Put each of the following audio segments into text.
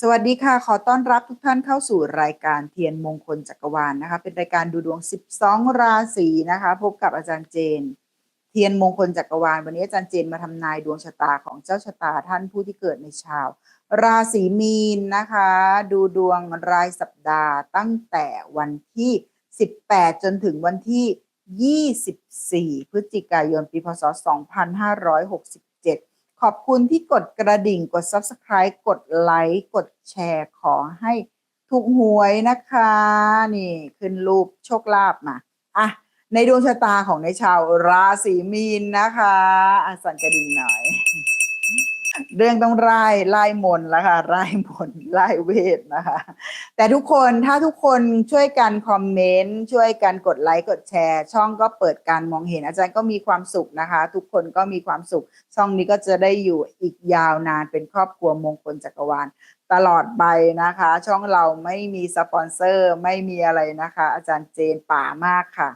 สวัสดีค่ะ ขอต้อนรับทุกท่านเข้าสู่รายการเทียนมงคลจักรวาลนะคะ เป็นรายการดูดวง 12 ราศีนะคะ พบกับอาจารย์เจน เทียนมงคลจักรวาล วันนี้อาจารย์เจนมาทำนายดวงชะตาของเจ้าชะตาท่านผู้ที่เกิดในชาว ราศีมีนนะคะ ดูดวงรายสัปดาห์ตั้งแต่วันที่ 18 จนถึงวันที่ 24 พฤศจิกายน ปี พศ 2567 ขอบคุณที่กดกระดิ่งกด Subscribe กดไลค์กดแชร์ขอให้ถูกหวยนะคะ นี่ขึ้นรูปโชคลาภมาอะในดวงชะตาของในชาวราศีมีนนะคะอะสั่นกระดิ่งหน่อย เรื่องต้องไล่ไล่มนแล้วค่ะไล่มนไล่เวทนะคะ แต่ทุกคนถ้าทุกคนช่วยกันคอมเมนต์ช่วยกันกดไลค์กดแชร์ ช่องก็เปิดการมองเห็นอาจารย์ก็มีความสุขนะคะ ทุกคนก็มีความสุข ช่องนี้ก็จะได้อยู่อีกยาวนานเป็นครอบครัวมงคลจักรวาลตลอดไปนะคะ ช่องเราไม่มีสปอนเซอร์ไม่มีอะไรนะคะ อาจารย์เจนป่ามากค่ะ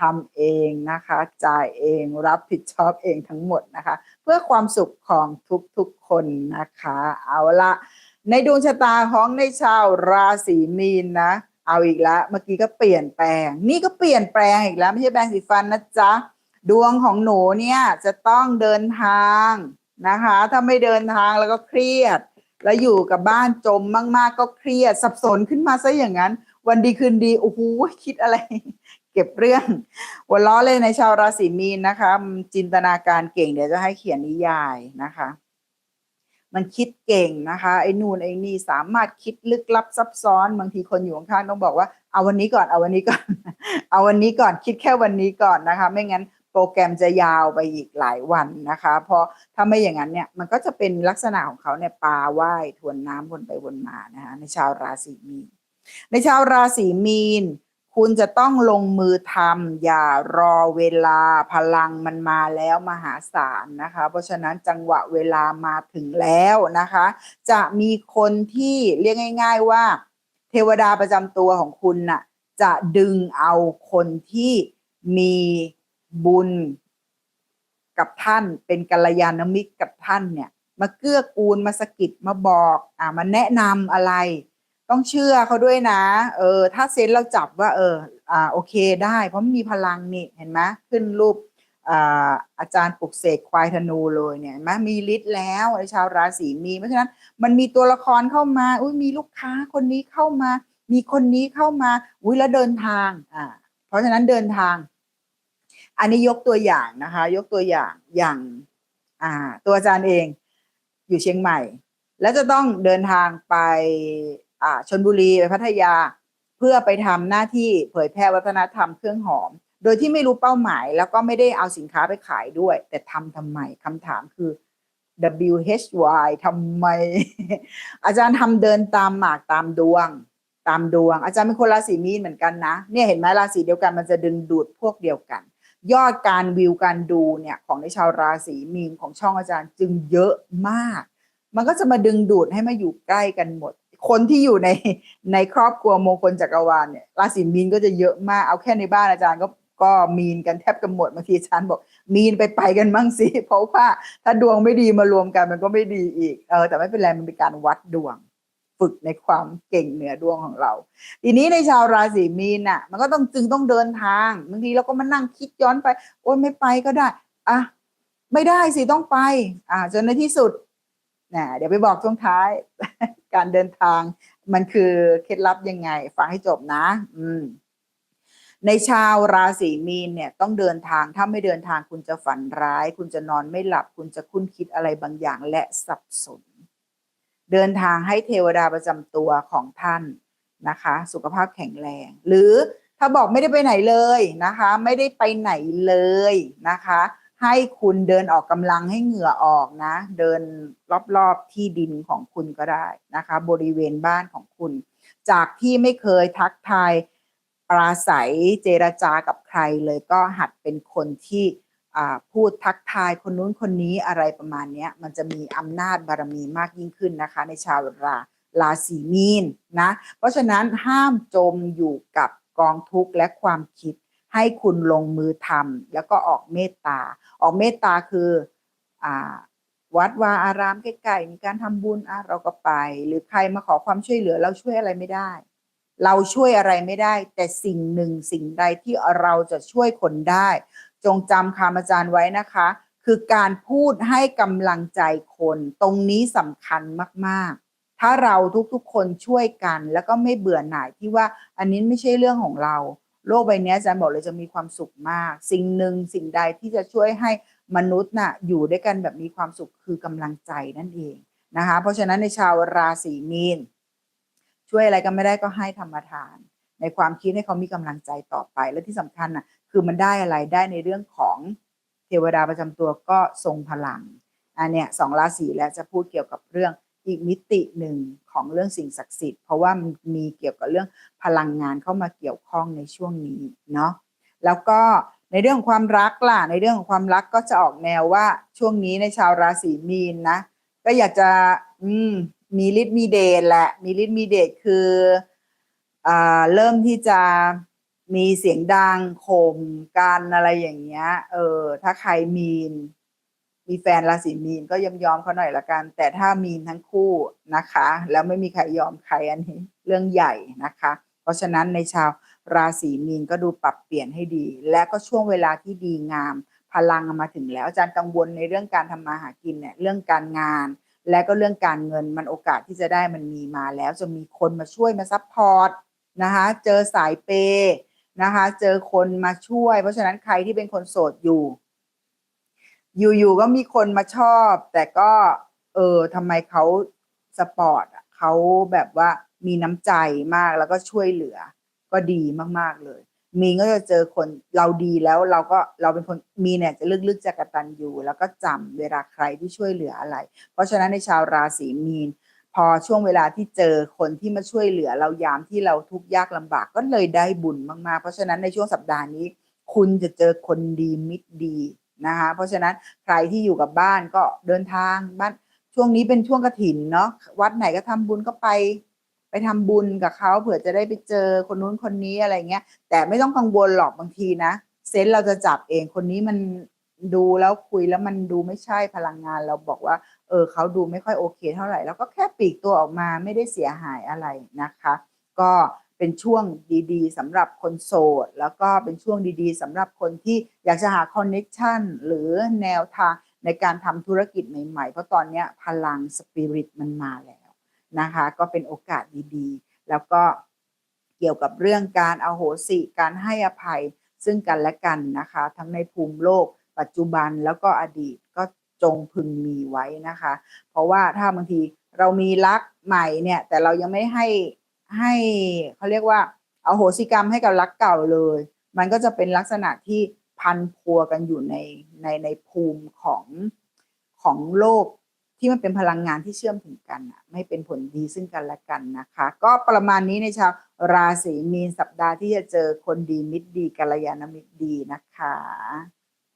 ทำเองนะคะ จ่ายเองรับผิดชอบเองทั้งหมดนะคะ เพื่อความสุขของทุกๆคนนะคะ เอาละในดวงชะตาของในชาวราศีมีนนะ เอาอีกแล้วเมื่อกี้ก็เปลี่ยนแปลง นี่ก็เปลี่ยนแปลงอีกแล้ว ไม่ใช่แปรงสีฟันนะจ๊ะ ดวงของหนูเนี่ยจะต้องเดินทางนะคะ ถ้าไม่เดินทางแล้วก็เครียด แล้วอยู่กับบ้านจมมาก ๆ ก็เครียดสับสนขึ้นมาซะอย่างนั้น วันดีคืนดีโอ้โหคิดอะไร เก็บเรื่องหัวล้อเลยในชาวราศีมีนนะคะ จินตนาการเก่งเดี๋ยวจะให้เขียนนิยายนะคะ มันคิดเก่งนะคะ ไอ้นู่นไอ้นี่สามารถคิดลึกลับซับซ้อนบางทีคนอยู่ข้างๆต้องบอกว่าเอาวันนี้ก่อนเอาวันนี้ก่อน เอาวันนี้ก่อนคิดแค่วันนี้ก่อนนะคะ ไม่งั้นโปรแกรมจะยาวไปอีกหลายวันนะคะ เพราะถ้าไม่อย่างนั้นเนี่ยมันก็จะเป็นลักษณะของเขาเนี่ยปลาว่ายทวนน้ำวนไปวนมานะคะในชาวราศีมีนในชาวราศีมีน คุณจะต้องลงมือทำอย่ารอเวลาพลังมันมาแล้วมหาศาลนะคะ เพราะฉะนั้นจังหวะเวลามาถึงแล้วนะคะ จะมีคนที่เรียกง่าย ๆว่า เทวดาประจำตัวของคุณน่ะจะดึงเอาคนที่มีบุญกับท่านเป็นกัลยาณมิตรกับท่านเนี่ย มาเกื้อกูลมาสะกิดมาบอกอ่ามาแนะนำอะไร ต้องเชื่อเขาด้วยนะ เออ ถ้าเซนเราจับว่า เออ อ่า โอเคได้ เพราะมันมีพลังนี่ เห็นไหมขึ้นรูปอ่าอาจารย์ปลุกเสกควายธนูเลยเนี่ยเห็นไหมมีฤทธิ์แล้วในชาวราศีมีเพราะฉะนั้นมันมีตัวละครเข้ามาอุ้ยมีลูกค้าคนนี้เข้ามา มีคนนี้เข้ามาอุ้ยแล้วเดินทาง อ่า เพราะฉะนั้นเดินทาง อันนี้ยกตัวอย่างนะคะ ยกตัวอย่างอย่าง อ่า ตัวอาจารย์เอง อยู่เชียงใหม่ แล้วจะต้องเดินทางไป ชนบุรีไปพัทยา เพื่อไปทำหน้าที่เผยแพร่วัฒนธรรมเครื่องหอม โดยที่ไม่รู้เป้าหมาย แล้วก็ไม่ได้เอาสินค้าไปขายด้วย แต่ทำทำไมคำถามคือ WHY ทำไม อาจารย์ทำเดินตามหมากตามดวง ตามดวง อาจารย์เป็นคนราศีมีนเหมือนกันนะ เนี่ยเห็นไหมราศีเดียวกันมันจะดึงดูดพวกเดียวกัน ยอดการวิวการดูเนี่ยของในชาวราศีมีนของช่องอาจารย์จึงเยอะมาก มันก็จะมาดึงดูดให้มาอยู่ใกล้กันหมด คนที่อยู่ในในครอบครัวมงคลจักรวาลเนี่ยราศีมีนก็จะเยอะมากเอาแค่ในบ้านอาจารย์ก็ก็มีนกันแทบกันหมดบางทีอาจารย์บอก มีนไปไปกันมั่งสิเพราะว่าถ้าดวงไม่ดีมารวมกันมันก็ไม่ดีอีกเออแต่ไม่เป็นไรมันเป็นการวัดดวง ฝึกในความเก่งเหนือดวงของเรา ทีนี้ในชาวราศีมีนน่ะ มันก็ต้องจึงต้องเดินทางบางทีเราก็มานั่งคิดย้อนไปโอ้ยไม่ไปก็ได้อะไม่ได้สิต้องไป อ่าจนในที่สุด นะเดี๋ยวไปบอกช่วงท้าย การเดินทางมันคือเคล็ดลับยังไง ฟังให้จบนะ อืม ในชาวราศีมีนเนี่ย ต้องเดินทางถ้าไม่เดินทางคุณจะฝันร้าย คุณจะนอนไม่หลับ คุณจะคุ้นคิดอะไรบางอย่างและสับสน เดินทางให้เทวดาประจำตัวของท่านนะคะ สุขภาพแข็งแรง หรือถ้าบอกไม่ได้ไปไหนเลยนะคะ ไม่ได้ไปไหนเลยนะคะ ให้คุณเดินออกกำลังให้เหงื่อออกนะ เดินรอบๆที่ดินของคุณก็ได้นะคะ บริเวณบ้านของคุณ จากที่ไม่เคยทักทายปราศัยเจรจากับใครเลยก็หัดเป็นคนที่อ่าพูดทักทายคนนู้นคนนี้อะไรประมาณนี้มันจะมีอำนาจบารมีมากยิ่งขึ้นนะคะ ในชาวราราศีมีนนะ เพราะฉะนั้นห้ามจมอยู่กับกองทุกข์และความคิด ให้คุณลงมือทำแล้วก็ออกเมตตา ออกเมตตาคืออวัดวาอารามใกล้ๆมีการทำบุญอะเราก็ไป หรือใครมาขอความช่วยเหลือเราช่วยอะไรไม่ได้ เราช่วยอะไรไม่ได้ แต่สิ่งหนึ่งสิ่งใดที่เราจะช่วยคนได้ จงจำคำอาจารย์ไว้นะคะ คือการพูดให้กำลังใจคน ตรงนี้สำคัญมากๆ ถ้าเราทุกๆคนช่วยกัน แล้วก็ไม่เบื่อหน่ายที่ว่าอันนี้ไม่ใช่เรื่องของเรา โลกใบนี้อาจารย์บอกเลยจะมีความสุขมาก สิ่งหนึ่งสิ่งใดที่จะช่วยให้มนุษย์น่ะอยู่ด้วยกันแบบมีความสุขคือกำลังใจนั่นเองนะคะเพราะฉะนั้นในชาวราศีมีน ช่วยอะไรกันไม่ได้ก็ให้ธรรมทาน ในความคิดให้เขามีกำลังใจต่อไป และที่สำคัญน่ะคือมันได้อะไรได้ในเรื่องของเทวดาประจำตัวก็ทรงพลังอันเนี้ยสองราศีแล้วจะพูดเกี่ยวกับเรื่อง อีกมิติหนึ่งของเรื่องสิ่งศักดิ์สิทธิ์เพราะว่ามันมีเกี่ยวกับเรื่องพลังงานเข้ามาเกี่ยวข้องในช่วงนี้เนาะแล้วก็ในเรื่องความรักล่ะในเรื่องของความรักก็จะออกแนวว่าช่วงนี้ในชาวราศีมีนนะ ก็อยากจะอืมมีฤทธิ์มีเดชแหละมีฤทธิ์มีเดชคืออ่าเริ่มที่จะมีเสียงดังข่มกันอะไรอย่างเงี้ยเออถ้าใครมีน มีแฟนราศีมีนก็ยอมยอมเขาหน่อยละกัน แต่ถ้ามีนทั้งคู่นะคะ แล้วไม่มีใครยอมใครอันนี้เรื่องใหญ่นะคะ เพราะฉะนั้นในชาวราศีมีนก็ดูปรับเปลี่ยนให้ดี และก็ช่วงเวลาที่ดีงามพลังมาถึงแล้วอาจารย์กังวลในเรื่องการทำมาหากินเนี่ยเรื่องการงาน และก็เรื่องการเงินมันโอกาสที่จะได้มันมีมาแล้วจะมีคนมาช่วยมาซัพพอร์ตนะคะเจอสายเปย์นะคะเจอคนมาช่วย เพราะฉะนั้นใครที่เป็นคนโสดอยู่ อยู่ๆก็มีคนมาชอบ แต่ก็ เออทำไมเขาสปอร์ตอะเขาแบบว่ามีน้ำใจมากแล้วก็ช่วยเหลือ ก็ดีมากๆเลย มีก็จะเจอคนเราดีแล้วเราก็เราเป็นคนมีเนี่ยจะลึกๆจะกตัญญูแล้วก็จำเวลาใครที่ช่วยเหลืออะไร เพราะฉะนั้นในชาวราศีมีน พอช่วงเวลาที่เจอคนที่มาช่วยเหลือ เรายามที่เราทุกข์ยากลำบากก็เลยได้บุญมากๆ เพราะฉะนั้นในช่วงสัปดาห์นี้ คุณจะเจอคนดีมิตรดี นะคะเพราะฉะนั้นใครที่อยู่กับบ้านก็เดินทางบ้านช่วงนี้เป็นช่วงกระถินเนาะวัดไหนก็ทำบุญก็ไป ไปทำบุญกับเขาเผื่อจะได้ไปเจอคนนู้นคนนี้อะไรเงี้ย แต่ไม่ต้องกังวลหรอกบางทีนะเซนเราจะจับเองคนนี้มันดูแล้วคุยแล้วมันดูไม่ใช่พลังงานเราบอกว่า เออเขาดูไม่ค่อยโอเค เท่าไหร่แล้วก็แค่ปีกตัวออกมาไม่ได้เสียหายอะไรนะคะ ก็ เป็นช่วงดีๆสำหรับคนโสด แล้วก็เป็นช่วงดีๆสำหรับคนที่อยากจะหาคอนเน็ชันหรือแนวทางในการทำธุรกิจใหม่ๆ เพราะตอนนี้พลังสปิริตมันมาแล้วนะคะ ก็เป็นโอกาสดีๆ แล้วก็เกี่ยวกับเรื่องการเอาโหสิ การให้อภัยซึ่งกันและกันนะคะ ทั้งในภูมิโลก ปัจจุบันแล้วก็อดีตก็จงพึงมีไว้นะคะ เพราะว่าถ้าบางทีเรามีรักใหม่เนี่ย แต่เรายังไม่ให้ ให้เขาเรียกว่าเอาโหสิกรรมให้กับรักเก่าเลย มันก็จะเป็นลักษณะที่พันพัวกันอยู่ในในในภูมิของของโลกที่มันเป็นพลังงานที่เชื่อมถึงกันอะไม่เป็นผลดีซึ่งกันและกันนะคะ ก็ประมาณนี้ในชาวราศีมีนสัปดาห์ที่จะเจอคนดีมิตรดีกัลยาณมิตรดีนะคะ